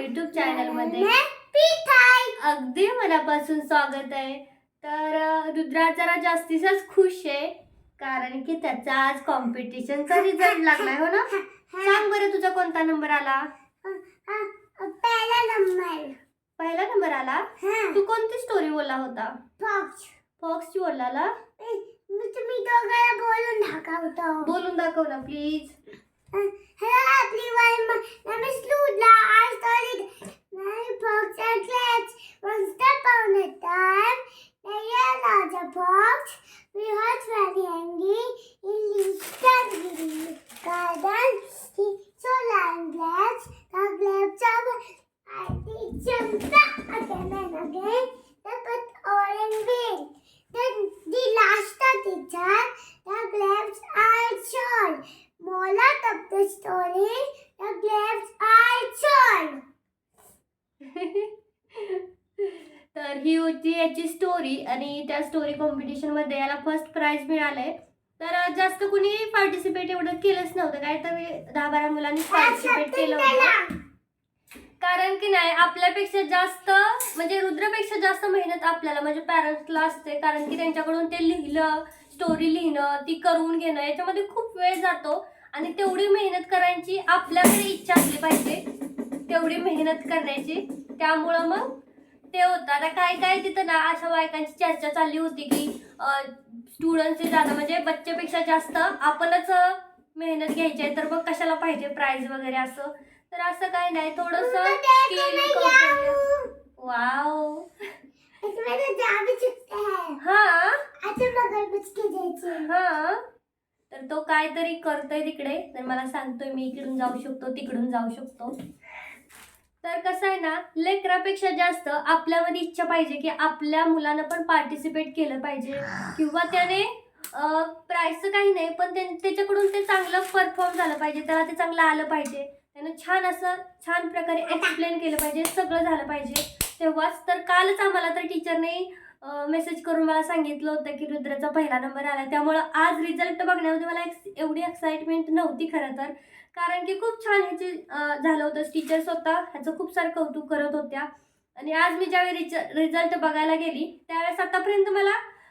YouTube चॅनलमध्ये अगदी मनापासून स्वागत आहे. तर रुद्रा जरा जास्तीचाच खुश आहे कारण की त्याचा आज कॉम्पिटिशनचा रिझल्ट लागलाय हो ना? सांग बरं तुझा कोणता नंबर आला? पहिला नंबर पहिला नंबर आला? हा. तू कोणती स्टोरी बोलला होता? फॉक्स फॉक्सची बोलला बोलून दाखवतो. बोलून दाखव ना please Hello everyone, my name is Ludla. I studied Mary Box and Clets. One step on a time, they are larger box. ही होती याची स्टोरी आणि त्या स्टोरी कॉम्पिटिशनमध्ये याला फर्स्ट प्राइज मिळालंय. तर जास्त कुणी पार्टिसिपेट एवढं केलंच नव्हतं. काय तर दहा बारा मुलांनी पार्टिसिपेट केलं होतं. कारण की नाही आपल्यापेक्षा जास्त म्हणजे रुद्रपेक्षा जास्त मेहनत आपल्याला म्हणजे पॅरेंट्सला असते. कारण की त्यांच्याकडून ते लिहिलं स्टोरी लिहिणं ती करून घेणं याच्यामध्ये खूप वेळ जातो. आणि तेवढी मेहनत करायची आपल्याकडे इच्छा असली पाहिजे. तेवढी मेहनत करण्याची. त्यामुळं मग ते होतं. आता काय काय तिथं ना अशा बायकांची चर्चा चालली होती की स्टुडंटचे जादा म्हणजे बच्चेपेक्षा जास्त आपणच मेहनत घ्यायची आहे. तर मग कशाला पाहिजे प्राईज वगैरे असं? तर असं काय नाही. थोडस वाव. हा? तर तो काहीतरी करतोय तिकडे. तर मला सांगतोय मी इकडून जाऊ शकतो तिकडून जाऊ शकतो. तर कसं आहे ना लेकरापेक्षा जास्त आपल्यामध्ये इच्छा पाहिजे की आपल्या मुलानं पण पार्टिसिपेट केलं पाहिजे. किंवा त्याने प्राईजचं काही नाही पण त्याच्याकडून ते चांगलं परफॉर्म झालं पाहिजे. त्याला ते चांगलं आलं पाहिजे. त्यानं छान असं छान प्रकारे एक्सप्लेन केलं पाहिजे. सगळं झालं पाहिजे. तेव्हाच तर कालच आम्हाला तर टीचरने मेसेज करून मला सांगितलं होतं की रुद्राचा पहिला नंबर आला. त्यामुळं आज रिझल्ट बघण्यामध्ये मला एक्स एवढी एक्साइटमेंट नव्हती खरं तर. कारण की खूप छान ह्याचे झालं होतं टीचर्स होता. ह्याचं खूप सारं कौतुक करत होत्या. आणि आज मी ज्यावेळी रिझल्ट बघायला गेली त्यावेळेस आतापर्यंत मला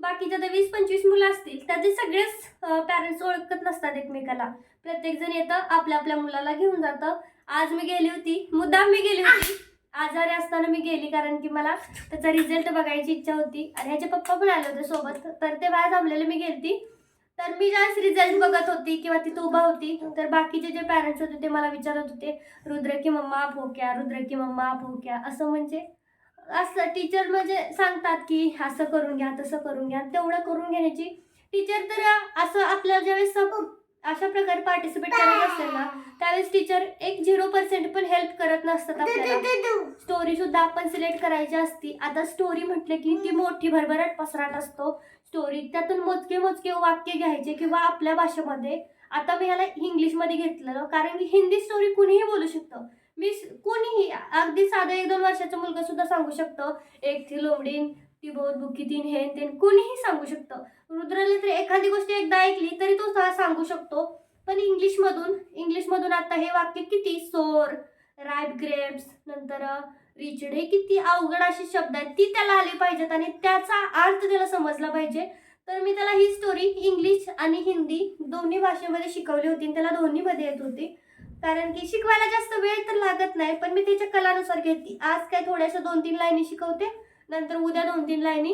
बाकीच्या तर वीस पंचवीस मुलं असतील त्याचे सगळेच पॅरेंट्स ओळखत नसतात एकमेकाला. प्रत्येकजण येतं आपल्या आपल्या मुलाला घेऊन जातं. आज मी गेली होती मुद्दाम मी गेली होती. आजारी असताना मी गेली कारण की मला त्याचा रिझल्ट बघायची इच्छा होती. आणि ह्याचे पप्पा पण आले होते सोबत. तर ते बाहेर थांबलेले मी गेलती. तर मी ज्यावेळेस रिझल्ट बघत होती किंवा तिथं उभा होती तर बाकीचे जे पॅरेंट्स होते ते मला विचारत होते रुद्र की मम्मा आप हो क्या रुद्र की मम्मा आप हो क्या असं म्हणजे असं टीचर म्हणजे सांगतात की असं करून घ्या तसं करून घ्या तेवढं करून घेण्याची. टीचर तर असं आपल्या ज्यावेळेस अशा प्रकारे पार्टिसिपेट करत असेल ना त्यावेळेस टीचर एक झिरो पर्सेंट पण हेल्प करत नसतात आपल्याला. स्टोरी सुद्धा आपण सिलेक्ट करायची असती. आता स्टोरी म्हटलं की ती मोठी भरभराट पसराट असतो. स्टोरी त्यातून मोजके मोजके वाक्य घ्यायचे किंवा आपल्या भाषेमध्ये. आता मी ह्याला इंग्लिशमध्ये घेतलेलं कारण की हिंदी स्टोरी कुणीही बोलू शकतं. मी कोणीही अगदी साधा एक दोन वर्षाचा मुलगा सुद्धा सांगू शकतो. एक थी लोमडीन ती बहुत बुकी तीन हे तेन कोणीही सांगू शकतं. रुद्राला तर एखादी गोष्ट एकदा ऐकली तरी तो सा- सांगू शकतो. पण इंग्लिशमधून इंग्लिशमधून आता हे वाक्य किती? सोर राईट ग्रेप्स नंतर रिचडे किती अवघड अशी शब्द आहेत ती त्याला आली पाहिजेत आणि त्याचा अर्थ त्याला समजला पाहिजे. तर मी त्याला ही स्टोरी इंग्लिश आणि हिंदी दोन्ही भाषेमध्ये शिकवली होती आणि त्याला दोन्हीमध्ये येत होती. कारण की शिकवायला जास्त वेळ तर लागत नाही पण मी त्याच्या कलानुसार घेते. आज काय थोड्याशा दोन तीन लाईनी शिकवते नंतर उद्या दोन तीन लाईनी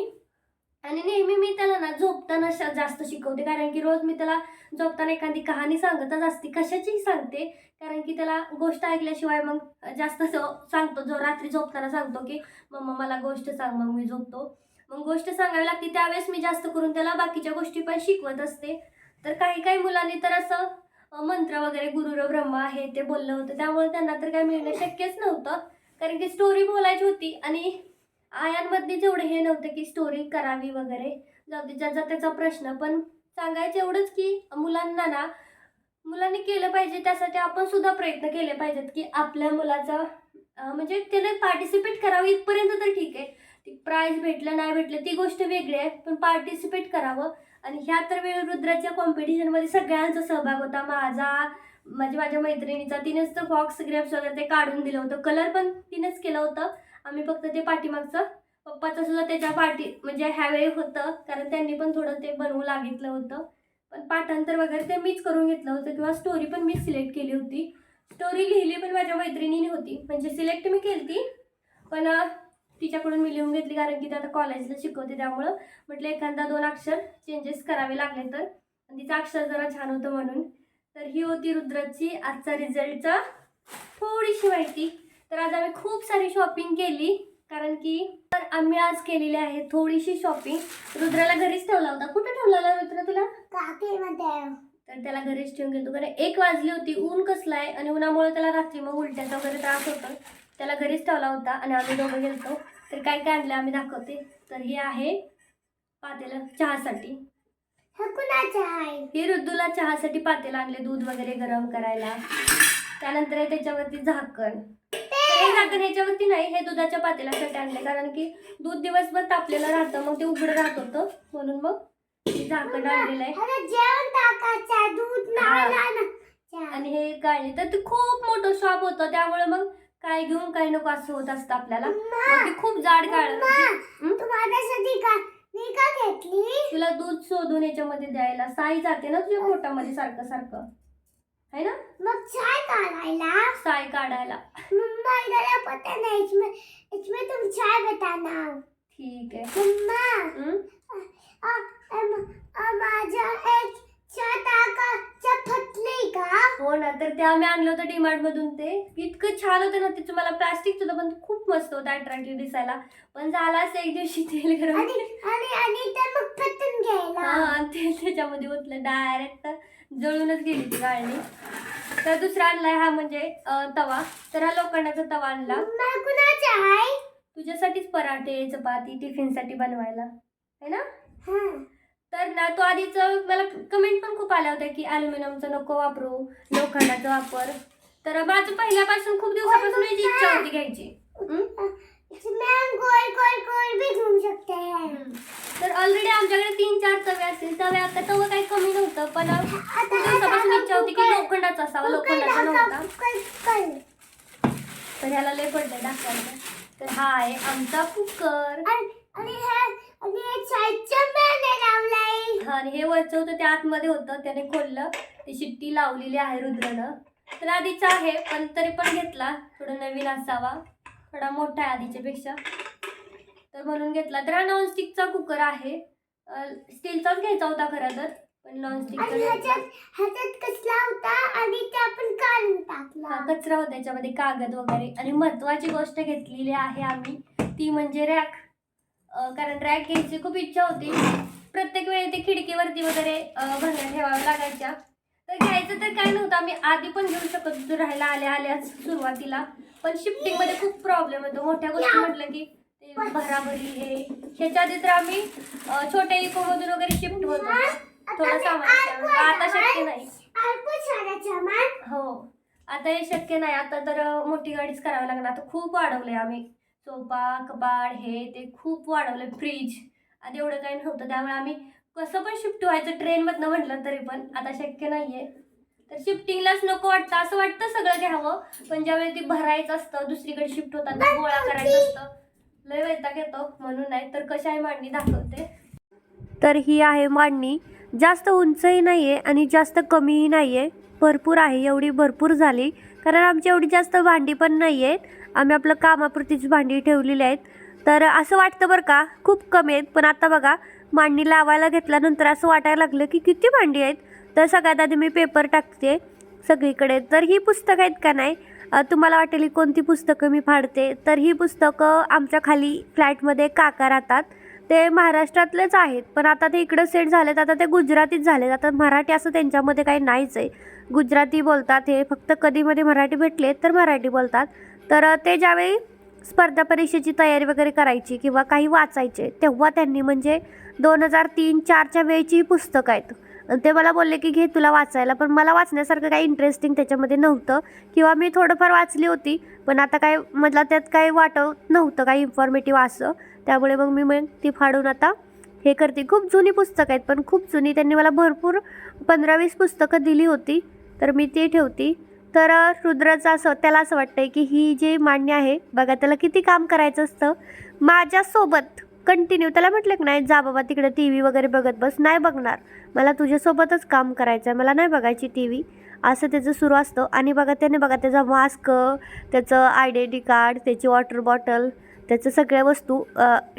आणि नेहमी मी त्याला ना झोपताना जास्त शिकवते. कारण की रोज मी त्याला झोपताना एखादी कहाणी सांगतच असते. कशाचीही सांगते. कारण की त्याला गोष्ट ऐकल्याशिवाय मग जास्त सांगतो. जो रात्री झोपताना सांगतो की मम्मा मला गोष्ट सांग मग मी झोपतो. मग गोष्ट सांगावी लागते. त्यावेळेस मी जास्त करून त्याला बाकीच्या गोष्टी पण शिकवत असते. तर काही काही मुलांनी तर असं मंत्र वगैरे गुरुर ब्रह्मा हे ते बोललं होतं. त्यामुळे त्यांना तर काय मिळणं शक्यच नव्हतं. कारण की स्टोरी बोलायची होती आणि आयांमध्ये जेवढं हे नव्हतं की स्टोरी करावी वगैरे जाऊ दे ज्याचा त्याचा प्रश्न. पण सांगायचं एवढंच की मुलांना ना मुलांनी केलं पाहिजे त्यासाठी आपण सुद्धा प्रयत्न केले पाहिजेत की आपल्या मुलाचा म्हणजे त्याने पार्टिसिपेट करावं. इथपर्यंत तर ठीक आहे. ती प्राईज भेटलं नाही भेटलं ती गोष्ट वेगळी आहे पण पार्टिसिपेट करावं. आणि ह्या तर वेळ रुद्राच्या कॉम्पिटिशनमध्ये सगळ्यांचा सहभाग होता. माझा म्हणजे माझ्या मैत्रिणीचा तिनेच तर फॉक्स ग्रेप्स वगैरे ते काढून दिलं होतं. कलर पण तिनेच केलं होतं. आम्ही फक्त ते पाठीमागचं पप्पाचं सुद्धा त्याच्या पाठी म्हणजे ह्यावेळी होतं कारण त्यांनी पण थोडं ते बनवू लागितलं होतं. पण पाठांतर वगैरे ते मीच करून घेतलं होतं किंवा स्टोरी पण मी सिलेक्ट केली होती. स्टोरी लिहिली पण माझ्या मैत्रिणीने होती. म्हणजे सिलेक्ट मी केली ती पण तिच्याकडून मी लिहून घेतली कारण की ते आता कॉलेजला शिकवते त्यामुळं. म्हटलं एखादा दोन अक्षर चेंजेस करावे लागले तर. आणि तिचं अक्षर जरा छान होतं म्हणून. तर ही होती रुद्राची आजचा रिझल्टचा थोडीशी माहिती. तर आज आम्ही खूप सारी शॉपिंग केली कारण की तर आम्ही आज केलेली आहे थोडीशी शॉपिंग रुद्राला घरीच ठेवला होता. कुठं ठेवला रुद्र तुला? तर त्याला घरीच ठेवून गेलो कारण एक वाजली होती. ऊन कसलं आहे आणि उन्हामुळे त्याला रात्री मग उलट्याचा वगैरे त्रास होतो. त्याला घरीच ठेवला होता आणि आम्ही दोघं गेलतो. तर काय काय आणलं आम्ही दाखवते. तर हे आहे पातेलं चहासाठी. हा ऋतूला चहासाठी पातेलं आणले दूध वगैरे गरम करायला. त्यानंतर त्याच्यावरती झाकण. तर हे झाकण ह्याच्यावरती नाही हे दुधाच्या पातेल्यासाठी आणले कारण की दूध दिवसभर तापलेलं राहतं मग ते उघडं राहत होतं. म्हणून मग हे झाकण आणलेलं आहे. हा. आणि हे काढले तर ते खूप मोठं शॉप होतं. त्यामुळे मग काय घेऊन काय नको असं होत असतं आपल्याला. खूप जाड काढ मम्मा, हं? तू माझ्यासाठी का मी का घेतली? तुला दूध शोधून याच्यामध्ये द्यायला. साई जाते ना तुझ्या पोटामध्ये सारखं सारखं. है ना? मग चाय काढायला. साई काढायला. मम्मा इधर पता नहीं इसमें इसमें तुम चाय बताना ठीक आहे. मम्मा हं? माझा एक छोटा का चपटली का? हो ना तर ते आम्ही आणलं होतं डिमार्ट मधून ते. इतकं छान होतं ना त्याचं मला प्लास्टिक होतं पण खूप मस्त होतं अट्रॅक्टिव्ह दिसायला. पण झाला असं एक दिवशी तेल गरम आणि आणि आणि ते मग पटून घ्यायला. हा ते त्याच्यामध्ये ओतलं डायरेक्ट जळूनच गेली ती गाळणी. तर दुसरा आणलाय हा म्हणजे तवा. तर हा लोखंडाचा तवा आणला. तुझ्यासाठीच पराठे चपाती टिफिनसाठी बनवायला. है ना? हा. तर ना तो आधीच मला कमेंट पण खूप आल्या होत्या की अल्युमिनियमचं नको वापरू लोखंडाचा वापर. तर माझं पहिल्यापासून खूप दिवसापासून इच्छा होती घ्यायची. हम गोल गोल गोल भी घूम सकते हैं तर ऑलरेडी आमच्याकडे तीन चार तवे असतील. तवे आता तवं काही कमी नव्हतं पण खूप दिवसापासून इच्छा होती की लोखंडाचा असावा लोखंडाचा नव्हता. तर ह्याला लय पडलंय दाखवायला. तर हा आहे आमचा कुकर. आणि हे वरचं होतं ते आतमध्ये होतं त्याने खोललं. ते शिट्टी लावलेली आहे रुद्रनं. तर आधीचा आहे पण तरी पण घेतला. थोडं नवीन असावा. थोडा मोठा आहे आधीच्या पेक्षा तर म्हणून घेतला. तर हा नॉनस्टिकचा कुकर आहे. स्टीलचाच घ्यायचा होता खरं तर पण नॉनस्टिकचा कसला होता? आणि ते आपण काढून टाकला. हा कचरा होता त्याच्यामध्ये कागद वगैरे. आणि महत्वाची गोष्ट घेतलेली आहे आम्ही ती म्हणजे रॅक कारण रॅक घ्यायची खूप इच्छा होती. प्रत्येक वेळी ते खिडकीवरती वगैरे अं, भरण्या ठेवाव्या लागायच्या. घ्यायचं तर काय नव्हतं. आम्ही आधी पण घेऊ शकत होतो राहायला आल्या आल्याच सुरुवातीला. पण शिफ्टिंगमध्ये खूप प्रॉब्लेम होतो मोठ्या गोष्टी म्हटलं की ते भराभरी हे. ह्याच्या आधी तर आम्ही छोट्या इको मधून वगैरे शिफ्ट होत. थोडं सामान. आता शक्य नाही. हो. आता हे शक्य नाही. आता तर मोठी गाडीच करावी लागणार. आता खूप वाढवलंय आम्ही. सोफा कपाट हे ते खूप वाढवलंय. फ्रीज. आधी एवढं काही नव्हतं. त्यामुळे आम्ही कसं पण शिफ्ट व्हायचं ट्रेनमधनं म्हटलं तरी पण आता शक्य नाही आहे तर शिफ्टिंगलाच नको वाटतं असं वाटतं सगळं घ्यावं पण ज्यावेळी ते भरायचं असतं दुसरीकडे शिफ्ट होताना गोळा करायचं असतं लय वैताग येतो म्हणून नाही तर कशा आहे मांडणी दाखवते. तर ही आहे मांडणी जास्त उंचही नाही आहे आणि जास्त कमीही नाही आहे भरपूर आहे एवढी भरपूर झाली कारण आमची एवढी जास्त भांडी पण नाही आहेत आम्ही आपलं कामापुरतीच भांडी ठेवलेली आहेत. तर असं वाटतं बरं का खूप कमी आहेत पण आता बघा मांडणी लावायला घेतल्यानंतर असं वाटायला लागलं की किती भांडी आहेत? तर सगळ्यात आधी मी पेपर टाकते सगळीकडे. तर ही पुस्तकं आहेत का नाही? तुम्हाला वाटेल कोणती पुस्तकं मी फाडते? तर ही पुस्तकं आमच्या खाली फ्लॅटमध्ये काका राहतात. ते महाराष्ट्रातलेच आहेत. पण आता ते इकडं सेट झालेत. आता ते गुजरातीच झालेत. आता मराठी असं त्यांच्यामध्ये काही नाहीच आहे. गुजराती बोलतात हे. फक्त कधीमध्ये मराठी भेटले तर मराठी बोलतात. तर ते ज्यावेळी स्पर्धा परीक्षेची तयारी वगैरे करायची किंवा काही वाचायचे तेव्हा त्यांनी म्हणजे दोन हजार तीन चारच्या वेळची पुस्तकं आहेत. ते मला बोलले की घे तुला वाचायला. पण मला वाचण्यासारखं काही इंटरेस्टिंग त्याच्यामध्ये नव्हतं. किंवा मी थोडंफार वाचली होती पण आता काय मला त्यात काही वाटत नव्हतं काही इन्फॉर्मेटिव्ह असं. त्यामुळे मग मी मग ती फाडून आता हे करते. खूप जुनी पुस्तकं आहेत पण खूप जुनी. त्यांनी मला भरपूर पंधरा वीस पुस्तकं दिली होती तर मी ती ठेवती. तर रुद्रचं रुद्राचं असं त्याला असं वाटतं आहे की ही जी मान्य आहे बघा त्याला किती काम करायचं असतं. माझ्यासोबत कंटिन्यू त्याला म्हटलं की नाही जा बाबा तिकडे टी व्ही वगैरे बघत बस नाही बघणार. मला तुझ्यासोबतच काम करायचं आहे मला नाही बघायची टी व्ही असं त्याचं सुरू असतं. आणि बघा त्याने बघा त्याचा मास्क त्याचं आयडेंटी कार्ड त्याची वॉटर बॉटल त्याचं सगळ्या वस्तू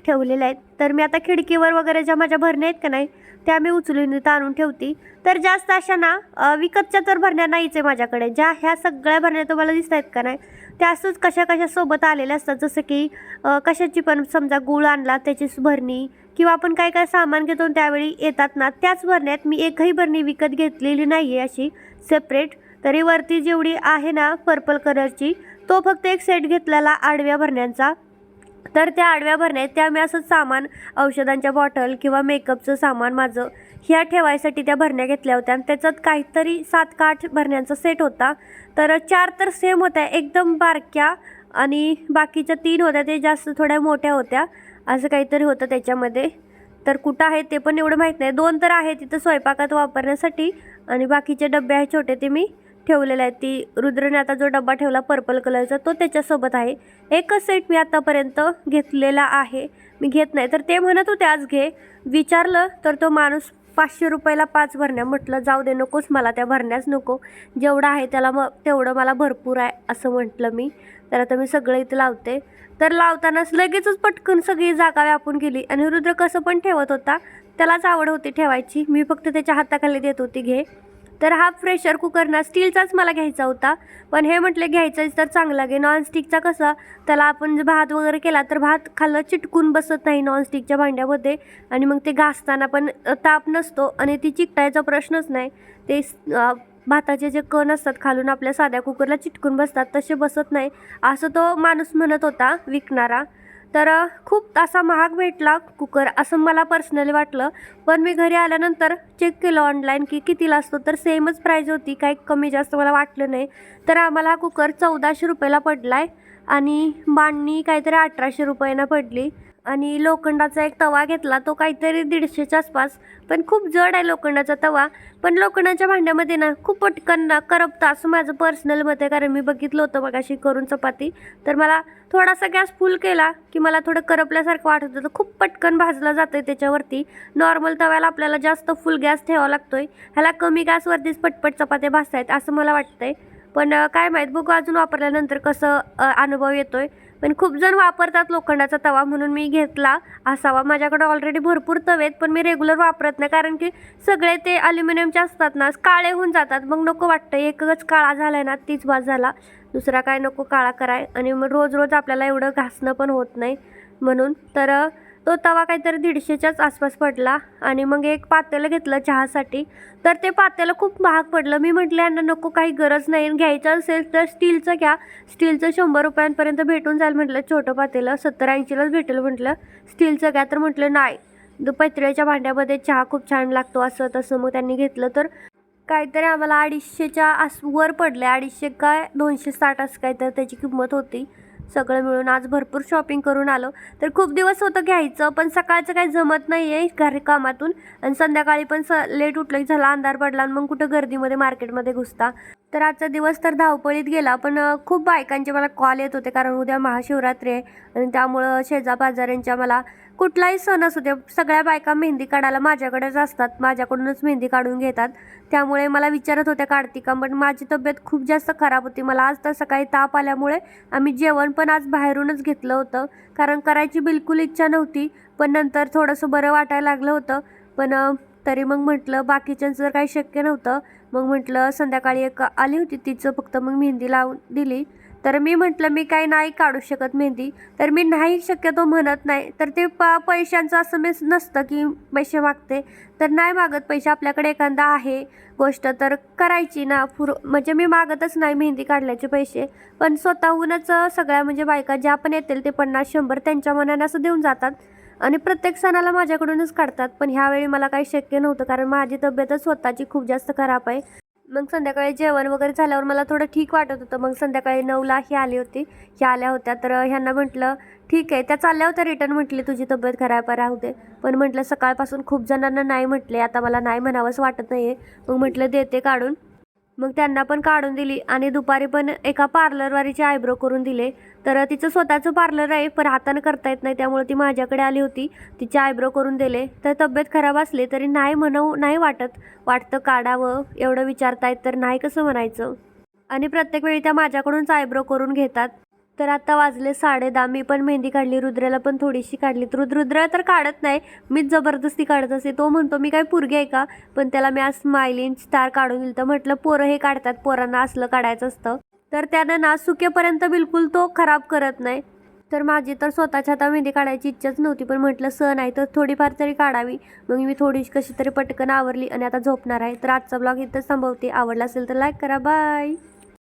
ठेवलेल्या आहेत. तर मी आता खिडकीवर वगैरे ज्या माझ्या भरण्या आहेत का नाही त्या मी उचलून इथं आणून ठेवते. तर जास्त अशा ना विकतच्या तर भरण्या नाहीच आहे माझ्याकडे. ज्या ह्या सगळ्या भरण्या तुम्हाला दिसत आहेत का नाही त्या असंच कशा कशा सोबत आलेल्या असतात. जसं की कशाची पण समजा गूळ आणला त्याची भरणी किंवा आपण काय काय सामान घेतो त्यावेळी येतात ना त्याच भरण्यात मी एकही भरणी विकत घेतलेली नाही आहे अशी सेपरेट तरी वरती जेवढी आहे ना पर्पल कलरची तो फक्त एक सेट घेतलेला आडव्या भरण्यांचा. तर त्या आडव्या भरण्यात त्या मी असं सामान औषधांच्या बॉटल किंवा मेकअपचं सामान माझं ह्या ठेवायसाठी त्या भरण्या घेतल्या होत्या. आणि त्याच्यात काहीतरी सात का आठ भरण्यांचा सेट होता. तर चार तर सेम होत्या. एकदम बारक्या आणि बाकीच्या तीन होत्या. ते जास्त थोड्या मोठ्या होत्या. असं काहीतरी होतं त्याच्यामध्ये. तर कुठं आहे ते पण एवढं माहीत नाही. दोन तर आहे तिथं स्वयंपाकात वापरण्यासाठी आणि बाकीचे डबे आहे छोटे ते मी ठेवलेले आहेत ती रुद्रने आता जो डब्बा ठेवला पर्पल कलरचा तो त्याच्यासोबत आहे. एकच सेट मी आतापर्यंत घेतलेला आहे. मी घेत नाही. तर ते म्हणत होते आज घे. विचारलं तर तो माणूस पाचशे रुपयाला पाच भरण्या म्हटलं जाऊ दे नकोच मला त्या भरण्याच नको. जेवढं आहे त्याला मग तेवढं मला भरपूर आहे असं म्हटलं मी. तर आता मी सगळं इथं लावते. तर लावतानाच लगेचच पटकन सगळी जागा व्यापून गेली. आणि रुद्र कसं पण ठेवत होता त्यालाच आवड होती ठेवायची. मी फक्त त्याच्या हाताखाली देत होती घे. तर हा प्रेशर कुकर ना स्टीलचाच मला घ्यायचा होता. पण हे म्हटले घ्यायचं तर चांगला घे नॉनस्टिकचा कसा? त्याला आपण जर भात वगैरे केला तर भात खाल्लं चिटकून बसत नाही नॉनस्टिकच्या भांड्यामध्ये. आणि मग ते घासताना पण ताप नसतो आणि ती चिकटायचा प्रश्नच नाही. ते भाताचे जे कण असतात खालून आपल्या साध्या कुकरला चिटकून बसतात तसे बसत नाही. असं तो माणूस म्हणत होता विकणारा. तर खूप असा महाग भेटला कुकर असं मला पर्सनली वाटलं. पण मी घरी आल्यानंतर चेक केलं ऑनलाईन की कितीला असतो तर सेमच प्राईज होती. काही कमी जास्त मला वाटलं नाही. तर आम्हाला हा कुकर चौदाशे रुपयाला पडला आहे आणि बांधणी काहीतरी अठराशे रुपयानं पडली. आणि लोखंडाचा एक तवा घेतला तो काहीतरी दीडशेच्या आसपास. पण खूप जड आहे लोखंडाचा तवा. पण लोखंडाच्या भांड्यामध्ये ना खूप पटकन ना करपतं असं माझं पर्सनल मत आहे. कारण मी बघितलं होतं मगाशी करून चपाती. तर मला थोडासा गॅस फुल केला की मला थोडं करपल्यासारखं वाटत होतं. खूप पटकन भाजलं जातं आहे त्याच्यावरती. नॉर्मल तव्याला आपल्याला जास्त फुल गॅस ठेवावा लागतो आहे ह्याला कमी गॅसवरतीच पटपट चपात्या भाजतायत असं मला वाटतं आहे पण काय माहीत बघू अजून वापरल्यानंतर कसं अनुभव येतो आहे पण खूप जण वापरतात लोखंडाचा तवा म्हणून मी घेतला असावा. माझ्याकडे ऑलरेडी भरपूर तवे आहेत पण मी रेग्युलर वापरत नाही. कारण की सगळे ते अल्युमिनियमचे असतात ना काळे होऊन जातात. मग नको वाटतं एकच काळा झाला आहे ना तीच वाज झाला. दुसरा काय नको काळा कराय. आणि मग रोज रोज आपल्याला एवढं घासणं पण होत नाही. म्हणून तर तो तवा काहीतरी दीडशेच्याच आसपास पडला आणि मग एक पातेलं घेतलं चहासाठी. तर ते पातेलं खूप महाग पडलं. मी म्हटलं यांना नको काही गरज नाही. घ्यायचं असेल तर स्टीलचं घ्या. स्टीलचं शंभर रुपयांपर्यंत भेटून जाईल म्हटलं छोटं पातेलं. सत्तर ऐंशीलाच भेटेल म्हटलं. स्टीलचं घ्या. तर म्हटलं नाही. द- भांड्यामध्ये चहा खूप छान लागतो असं तसं मग त्यांनी घेतलं. तर काहीतरी आम्हाला अडीचशेच्या आस वर पडले अडीचशे काय? दोनशे साठ असं काय तर त्याची किंमत होती. सगळं मिळून आज भरपूर शॉपिंग करून आलो. तर खूप दिवस होतं घ्यायचं पण सकाळचं काही जमत नाही आहे घरकामातून. आणि संध्याकाळी पण स लेट उठलं की झाला अंधार पडला आणि मग कुठं गर्दीमध्ये मार्केटमध्ये घुसता. तर आजचा दिवस तर धावपळीत गेला पण खूप बायकांचे मला कॉल येत होते कारण उद्या महाशिवरात्री आहे. आणि त्यामुळं शेजापाजाऱ्यांच्या मला कुठलाही सण असू दे सगळ्या बायका मेहंदी काढायला माझ्याकडेच असतात. माझ्याकडूनच मेहंदी काढून घेतात. त्यामुळे मला विचारत होत्या कार्तिका पण माझी तब्येत खूप जास्त खराब होती. मला आज तर सकाळी ताप आल्यामुळे आम्ही जेवण पण आज बाहेरूनच घेतलं होतं. कारण करायची बिलकुल इच्छा नव्हती पण नंतर थोडंसं बरं वाटायला लागलं होतं. पण तरी मग म्हटलं बाकीच्यांचं जर काही शक्य नव्हतं. मग म्हटलं संध्याकाळी एक आली होती तिचं फक्त मग मेहंदी लावून दिली. तर मी म्हटलं मी काही नाही काढू शकत मेहंदी. तर मी नाही शक्यतो म्हणत नाही. तर ते प पैशांचं असं मी नसतं की पैसे मागते. तर नाही मागत. पैसे आपल्याकडे एखादा आहे गोष्ट तर करायची ना. पुर म्हणजे मी मागतच नाही मेहंदी काढल्याचे पैसे. पण स्वतःहूनच सगळ्या म्हणजे बायका ज्या पण येतील ते पन्नास शंभर त्यांच्या मनाने असं देऊन जातात. आणि प्रत्येक सणाला माझ्याकडूनच काढतात. पण ह्यावेळी मला काही शक्य नव्हतं. कारण माझी तब्येतच स्वतःची खूप जास्त खराब आहे. मग संध्याकाळी जेवण वगैरे झाल्यावर मला थोडं ठीक वाटत होतं. मग संध्याकाळी नऊला ही आली होती. ह्या आल्या होत्या. तर ह्यांना म्हटलं ठीक आहे. त्या चालल्या होत्या रिटर्न म्हटली तुझी तब्येत खराब राहू दे. पण म्हटलं सकाळपासून खूप जणांना नाही म्हटले. आता मला नाही म्हणावंच वाटत नाही आहे मग म्हटलं देते काढून. मग त्यांना पण काढून दिली आणि दुपारी पण एका पार्लरवारीचे आयब्रो करून दिले. तर तिचं स्वतःचं पार्लर आहे पण हातानं करता येत नाही त्यामुळे ती माझ्याकडे आली होती. तिचे आयब्रो करून दिले. तर तब्येत खराब असली तरी नाही म्हणू नाही वाटत. वाटतं काढावं एवढं विचारतायत तर नाही कसं म्हणायचं? आणि प्रत्येक वेळी त्या माझ्याकडूनच आयब्रो करून घेतात. तर आता वाजले साडे दहा. मी पण मेहंदी काढली रुद्राला पण थोडीशी काढली. तर रुद्र रुद्र तर काढत नाही. मीच जबरदस्ती काढत असते. तो म्हणतो मी काय पुरगी आहे का? पण त्याला मी आज स्माइलिंग स्टार काढून दिलं तर म्हटलं पोरं हे काढतात. पोरांना असलं काढायचं असतं. तर त्यानं ना सुकेपर्यंत बिलकुल तो खराब करत नाही. तर माझी तर स्वतःच्या आता मेहंदी काढायची इच्छाच नव्हती पण म्हटलं सण आहे तर थोडीफार तरी काढावी. मग मी थोडीशी कशी तरी पटकन आवरली आणि आता झोपणार आहे. तर आजचा ब्लॉग इथंच थांबवते. आवडला असेल तर लाईक करा. बाय